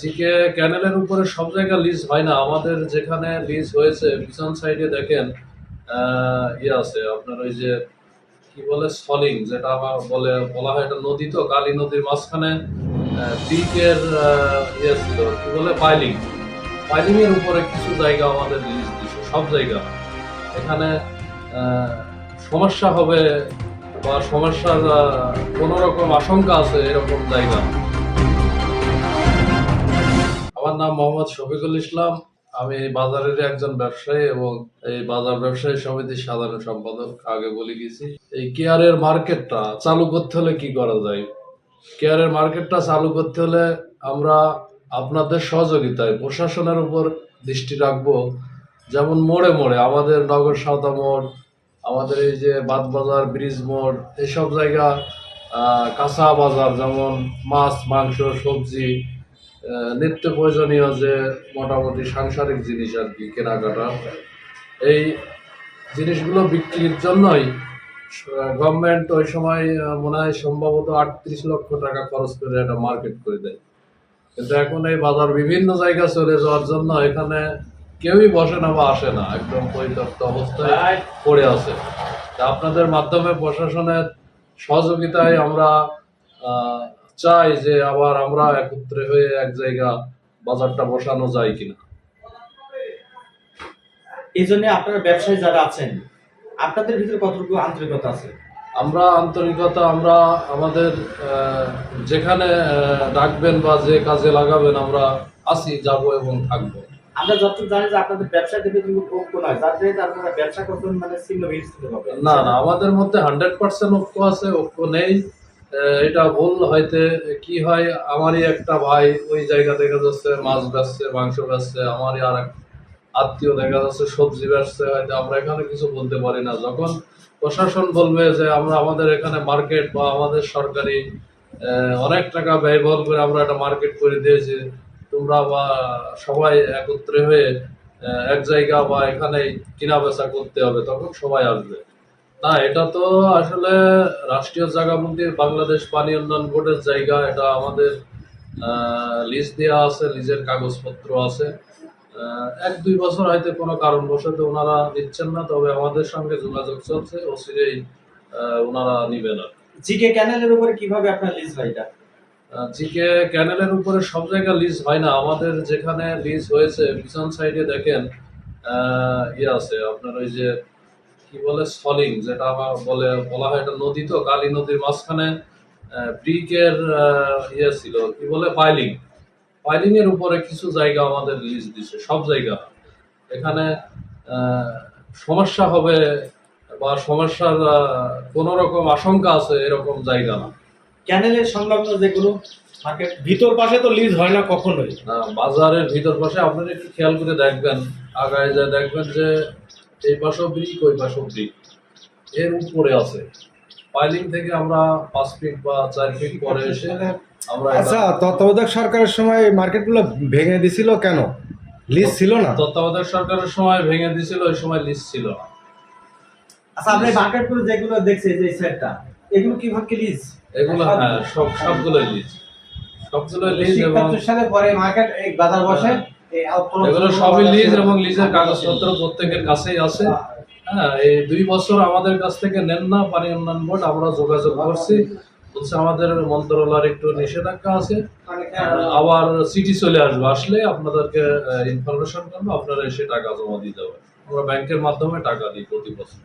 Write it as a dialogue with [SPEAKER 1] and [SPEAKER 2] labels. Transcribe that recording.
[SPEAKER 1] GK ক্যানেলের উপরে সব জায়গায় লিজ হয় না। আমাদের যেখানে লিজ হয়েছে পিছন সাইডে দেখেন ইয়ে আছে, আপনার ওই যে, কি বলে, সলিং, যেটা আমার বলে, বলা হয় এটা নদী তো, কালী নদীর মাঝখানে পিকের ইয়ে ছিল কি বলে পাইলিং পাইলিং এর উপরে কিছু জায়গা আমাদের লিজ দিছে, সব জায়গা। এখানে সমস্যা হবে বা সমস্যার কোনো রকম আশঙ্কা আছে এরকম জায়গা। নাম মোহাম্মদ শফিকুল ইসলাম। আমি বাজারের একজন ব্যবসায়ী এবং এই বাজার ব্যবসায়ী সমিতির সাধারণ সম্পাদক। আগে বলে গেছি, এই কেয়ারের মার্কেটটা চালু করতে হলে কি করা যায়? কেয়ারের মার্কেটটা চালু করতে হলে আমরা আপনাদের সহযোগিতায় প্রশাসনের উপর দৃষ্টি রাখব। যেমন মোড়ে মোড়ে আমাদের নগর সাদা মোড়, আমাদের এই যে বাদ বাজার ব্রিজ মোড় এইসব জায়গা কাঁচা বাজার যেমন মাছ, মাংস, সবজি নিত্য প্রয়োজনীয় যে মোটামুটি সাংসারিক জিনিস আর কি, কেনাকাটা, এই জিনিসগুলো বিক্রির জন্যই গভর্নমেন্ট ওই সময় মনে হয় সম্ভবত আটত্রিশ লক্ষ টাকা খরচ করে একটা মার্কেট করে দেয়। কিন্তু এখন এই বাজার বিভিন্ন জায়গা চলে যাওয়ার জন্য এখানে কেউই বসে না বা আসে না, একদম পরিত্যক্ত অবস্থায় পড়ে আছে। তা আপনাদের মাধ্যমে প্রশাসনের সহযোগিতায় আমরা চাই যে আবার আমরা একত্রে হয়ে এক জায়গা বাজারটা বসানো যায় কিনা।
[SPEAKER 2] এই জন্য আপনারা ব্যবসায়ী যারা আছেন আপনাদের ভিতরে কতটুকু আন্তরিকতা আছে?
[SPEAKER 1] আমরা আন্তরিকতা আমরা আমাদের যেখানে ডাকবেন বা যে কাজে লাগাবেন আমরা আসি যাব এবং থাকব।
[SPEAKER 2] আমরা যতটুকু জানি যে আপনাদের ব্যবসায়ীদের ভিতরে কোনো ঐক্য নয় যার জন্য আপনারা ব্যবসা করছেন মানে হবে
[SPEAKER 1] না না আমাদের মধ্যে হান্ড্রেড পার্সেন্ট ঐক্য আছে ঐক্য নেই। এটা ভুল হয়তো কি হয়, আমারই একটা ভাই ওই জায়গা দেখা যাচ্ছে, মাছ বেচছে, মাংস বেচছে, আমারই আর আত্মীয় দেখা যাচ্ছে, সবজি বেচছে, হয়তো আমরা এখানে কিছু বলতে পারি না। যখন প্রশাসন বলবে যে আমরা আমাদের এখানে মার্কেট বা আমাদের সরকারি অনেক টাকা ব্যয়বহুল করে আমরা একটা মার্কেট করে দিয়েছি, তোমরা বা সবাই একত্রে হয়ে এক জায়গা বা এখানে কিনা বেচা করতে হবে, তখন সবাই আসবে। না এটা তো আসলে রাষ্ট্রীয় জায়গা মন্দির বাংলাদেশ পানি উন্নয়ন বোর্ডের জায়গা এটা আমাদের লিজ দেওয়া আছে লিজের কাগজপত্র আছে। এক দুই বছর হয়তো কোনো কারণবশত ওনারা দিচ্ছেন না তবে আমাদের সঙ্গে যোগাযোগ চলছে অচিরেই ওনারা নিবে না
[SPEAKER 2] জিকে ক্যানেলের উপরে কীভাবে আপনার লিজ হয় এটা?
[SPEAKER 1] জিকে ক্যানেলের উপরে সব জায়গা লিজ হয় না আমাদের যেখানে লিজ হয়েছে পিছন সাইডে দেখেন ইয়ে আছে আপনার ওই যে কি বলে সলিং যেটা আমার বলে বলা হয় এটা নদী তো কালী নদীর মাঝখানে ব্রিকের ইয়ে ছিল কি বলে পাইলিং। পাইলিং এর উপরে কিছু জায়গা আমাদের লিজ দিছে সব জায়গা। এখানে সমস্যা হবে বা সমস্যার কোনো রকম আশঙ্কা আছে এরকম জায়গা না।
[SPEAKER 2] ক্যানেলের সংলগ্ন যেগুলো থাকে
[SPEAKER 3] ভিতর পাশে তো লিজ হয় না কখনোই।
[SPEAKER 1] বাজারের ভিতর পাশে আপনারা একটু খেয়াল করে দেখবেন আগায় যা দেখবেন যে এই পাশেও ব্রিক ওই পাশেও ব্রিক এর উপরে আছে। পাইলিং থেকে আমরা পাঁচ ফিট বা চার ফিট পরে এসে আমরা
[SPEAKER 3] আচ্ছা তত্ত্বাবধায়ক সরকারের সময় মার্কেটগুলো ভেঙে দিছিল কেন? লিজ ছিল না?
[SPEAKER 1] তত্ত্বাবধায়ক সরকারের সময় ভেঙে দিছিল ওই সময় লিস্ট ছিল না।
[SPEAKER 2] আচ্ছা আপনি মার্কেট করে যেগুলো দেখছেন যে সেটটা এগুলো কীভাবে লিজ
[SPEAKER 1] এগুলো হ্যাঁ সব সবগুলোই লিজ সবগুলোই লিজ এবং
[SPEAKER 2] সালে পরে মার্কেট এই বাজার বসে। এই
[SPEAKER 1] এগুলো সবই লিজ এবং লিজের কাগজপত্র প্রত্যেকের কাছেই আছে। হ্যাঁ। এই দুই বছর আমাদের কাছ থেকে নেন না পানি উন্নয়ন বোর্ড আমরা যোগাযোগ করছি। বলছে আমাদের মন্ত্রণালয়ের একটু নিষেধাজ্ঞা আছে। আবার চিঠি চলে আসবে আসলে আপনাদেরকে ইনফরমেশন করব আপনারা এসে টাকা জমা দিয়ে যাবেন আমরা ব্যাংকের মাধ্যমে টাকা দিই প্রতি বছর।